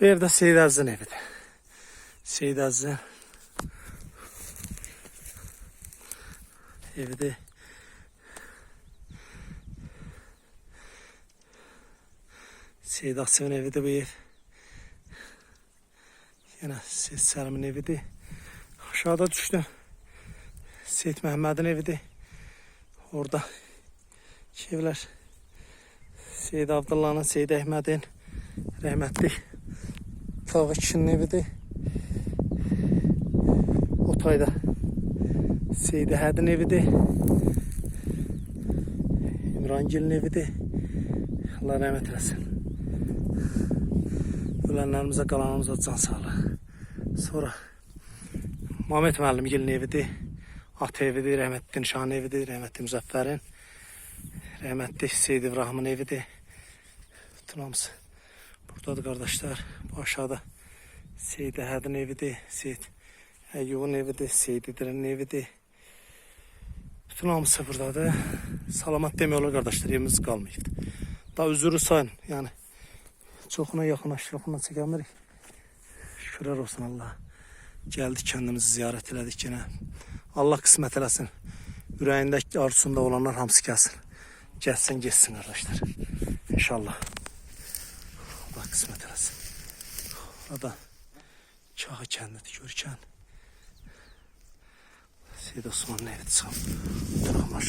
Bu evdə Seyid Əzizin evidir. Seyid Əzizin evidir. Seyid Akçı'nın evidir bu ev. Yine Seyid Səlimin evidir. Aşağıda düştüm. Seyid Məhəmmədin evidir. Orada iki evlər. Seyid Abdullah'ın, Seyid Əhmədin rəhmətli Kişinin evidir. Otayda Seyid Əhədin evidir. İmrangil'in evidir. Allah rəhmət eləsin. Ölənlərimizə, qalanımıza can sağlığı. Sonra Mehmet müəllimgilin evidir. Ata evidir, rəhmətli Nişanın evidir, rəhmətli Müzəffərin. Rəhmətli Seyid İbrahim'in evidir. Bütün hamısı buradadır qardaşlar. Bu aşağıda Seyid Əhədin evidir, Seyid Əyyubun evidir, Seyid İdirinin evidir. Bütün hamısı buradadır. Salamat demək olar qardaşlar, evimiz qalmayıb. Daha üzürü sayın, yəni çoxuna yaxınlaşdırıb, ondan çəkə bilmirik. Şükürlər olsun Allah. Gəldik kəndimizi ziyarət elədik yenə. Allah qismət eləsin. Ürəyindəki arzusunda olanlar hamısı gəlsin. Gəlsin, getsin qardaşlar. İnşallah. Allah qismət eləsin. Burada Çağı kəndidir, Görkən. Seyid Osmanın evi çıxam. Duraq maşın.